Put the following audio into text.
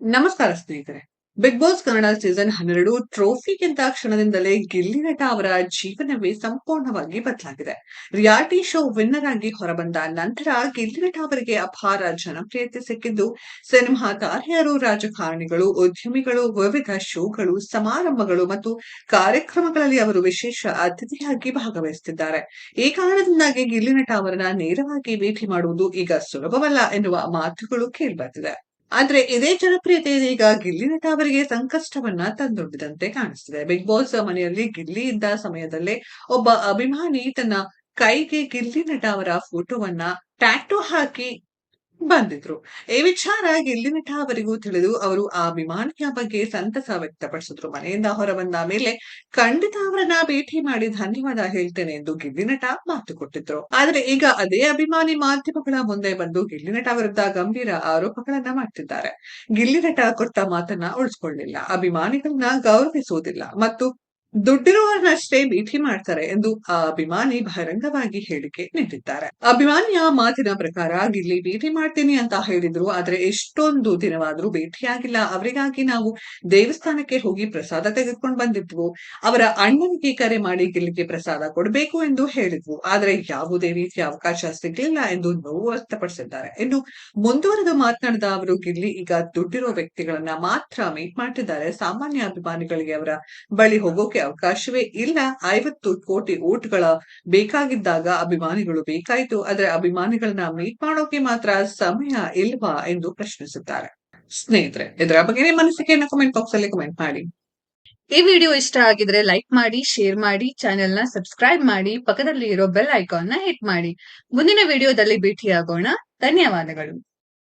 ನಮಸ್ಕಾರ ಸ್ನೇಹಿತರೆ. Big boss Kannada season ಹನ್ನೆರಡು ಟ್ರೋಫಿಗಿಂತ ಕ್ಷಣದಿಂದಲೇ ಗಿಲ್ಲಿ ನಟ ಅವರ ಜೀವನವೇ ಸಂಪೂರ್ಣವಾಗಿ ಬದಲಾಗಿದೆ. ರಿಯಾಲಿಟಿ ಶೋ ವಿನ್ನರ್ ಆಗಿ ಹೊರಬಂದ ನಂತರ ಗಿಲ್ಲಿ ನಟ ಅವರಿಗೆ ಅಪಾರ ಜನಪ್ರಿಯತೆ ಸಿಕ್ಕಿದ್ದು, ಸಿನಿಮಾ ತಾರೆಯರು, ರಾಜಕಾರಣಿಗಳು, ಉದ್ಯಮಿಗಳು, ವಿವಿಧ ಶೋಗಳು, ಸಮಾರಂಭಗಳು ಮತ್ತು ಕಾರ್ಯಕ್ರಮಗಳಲ್ಲಿ ಅವರು ವಿಶೇಷ ಅತಿಥಿಯಾಗಿ ಭಾಗವಹಿಸುತ್ತಿದ್ದಾರೆ. ಈ ಕಾರಣದಿಂದಾಗಿ ಗಿಲ್ಲಿ ನಟ ಅವರನ್ನ ನೇರವಾಗಿ ಭೇಟಿ ಮಾಡುವುದು ಈಗ ಸುಲಭವಲ್ಲ ಎನ್ನುವ ಮಾತುಗಳು ಕೇಳಿಬರ್ತಿದೆ ಆದ್ರೆ ಇದೇ ಜನಪ್ರಿಯತೆ ಈಗ ಗಿಲ್ಲಿ ನಟ ಅವರಿಗೆ ಸಂಕಷ್ಟವನ್ನ ತಂದೊಡ್ಡಿದಂತೆ ಕಾಣಿಸ್ತಿದೆ. ಬಿಗ್ ಬಾಸ್ ಮನೆಯಲ್ಲಿ ಗಿಲ್ಲಿ ಇದ್ದ ಸಮಯದಲ್ಲೇ ಒಬ್ಬ ಅಭಿಮಾನಿ ತನ್ನ ಕೈಗೆ ಗಿಲ್ಲಿ ನಟ ಅವರ ಫೋಟೋವನ್ನ ಟ್ಯಾಟೂ ಹಾಕಿ ಬಂದಿದ್ರು. ಈ ವಿಚಾರ ಗಿಲ್ಲಿ ನಟ ಅವರಿಗೂ ತಿಳಿದು ಅವರು ಆ ಅಭಿಮಾನಿಯ ಬಗ್ಗೆ ಸಂತಸ ವ್ಯಕ್ತಪಡಿಸಿದ್ರು. ಮನೆಯಿಂದ ಹೊರಬಂದ ಮೇಲೆ ಖಂಡಿತ ಅವರನ್ನ ಭೇಟಿ ಮಾಡಿ ಧನ್ಯವಾದ ಹೇಳ್ತೇನೆ ಎಂದು ಗಿಲ್ಲಿನಟ ಮಾತು ಕೊಟ್ಟಿದ್ರು. ಆದ್ರೆ ಈಗ ಅದೇ ಅಭಿಮಾನಿ ಮಾಧ್ಯಮಗಳ ಮುಂದೆ ಬಂದು ಗಿಲ್ಲಿನಟ ವಿರುದ್ಧ ಗಂಭೀರ ಆರೋಪಗಳನ್ನ ಮಾಡ್ತಿದ್ದಾರೆ. ಗಿಲ್ಲಿನಟ ಕೊಟ್ಟ ಮಾತನ್ನ ಉಳಿಸ್ಕೊಳ್ಳಿಲ್ಲ. ಅಭಿಮಾನಿಗಳನ್ನ ಗೌರವಿಸುವುದಿಲ್ಲ. ಮತ್ತು ದುಡ್ಡಿರುವವರನ್ನಷ್ಟೇ ಭೇಟಿ ಮಾಡ್ತಾರೆ ಎಂದು ಆ ಅಭಿಮಾನಿ ಬಹಿರಂಗವಾಗಿ ಹೇಳಿಕೆ ನೀಡಿದ್ದಾರೆ. ಅಭಿಮಾನಿಯ ಮಾತಿನ ಪ್ರಕಾರ ಗಿಲ್ಲಿ ಭೇಟಿ ಮಾಡ್ತೀನಿ ಅಂತ ಹೇಳಿದ್ರು, ಆದ್ರೆ ಎಷ್ಟೊಂದು ದಿನವಾದ್ರೂ ಭೇಟಿಯಾಗಿಲ್ಲ. ಅವರಿಗಾಗಿ ನಾವು ದೇವಸ್ಥಾನಕ್ಕೆ ಹೋಗಿ ಪ್ರಸಾದ ತೆಗೆದುಕೊಂಡು ಬಂದಿದ್ವು. ಅವರ ಅಣ್ಣನಿಗೆ ಕರೆ ಮಾಡಿ ಗಿಲ್ಲಿಗೆ ಪ್ರಸಾದ ಕೊಡಬೇಕು ಎಂದು ಹೇಳಿದ್ವು. ಆದ್ರೆ ಯಾವುದೇ ರೀತಿಯ ಅವಕಾಶ ಸಿಗಲಿಲ್ಲ ಎಂದು ನೋವು ವ್ಯಕ್ತಪಡಿಸಿದ್ದಾರೆ. ಇನ್ನು ಮುಂದುವರೆದು ಮಾತನಾಡಿದ ಅವರು ಗಿಲ್ಲಿ ಈಗ ದುಡ್ಡಿರೋ ವ್ಯಕ್ತಿಗಳನ್ನ ಮಾತ್ರ ಮೀಟ್ ಮಾಡ್ತಿದ್ದಾರೆ. ಸಾಮಾನ್ಯ ಅಭಿಮಾನಿಗಳಿಗೆ ಅವರ ಬಳಿ ಹೋಗೋಕೆ ಅವಕಾಶವೇ ಇಲ್ಲ. ಐವತ್ತು ಕೋಟಿ ಓಟ್ಗಳ ಬೇಕಾಗಿದ್ದಾಗ ಅಭಿಮಾನಿಗಳು ಬೇಕಾಯಿತು. ಆದರೆ ಅಭಿಮಾನಿಗಳನ್ನ ಮೀಟ್ ಮಾಡೋಕೆ ಮಾತ್ರ ಸಮಯ ಇಲ್ವಾ ಎಂದು ಪ್ರಶ್ನಿಸುತ್ತಾರೆ. ಸ್ನೇಹಿತರೆ, ಇದರ ಬಗ್ಗೆ ನಿಮ್ಮ ಅನಿಸಿಕೆಯನ್ನ ಕಮೆಂಟ್ ಬಾಕ್ಸ್ ಅಲ್ಲಿ ಕಮೆಂಟ್ ಮಾಡಿ. ಈ ವಿಡಿಯೋ ಇಷ್ಟ ಆಗಿದ್ರೆ ಲೈಕ್ ಮಾಡಿ ಶೇರ್ ಮಾಡಿ ಚಾನೆಲ್ನ ಸಬ್ಸ್ಕ್ರೈಬ್ ಮಾಡಿ ಪಕ್ಕದಲ್ಲಿ ಇರೋ ಬೆಲ್ ಐಕಾನ್ನ ಹಿಟ್ ಮಾಡಿ. ಮುಂದಿನ ವಿಡಿಯೋದಲ್ಲಿ ಭೇಟಿಯಾಗೋಣ. ಧನ್ಯವಾದಗಳು.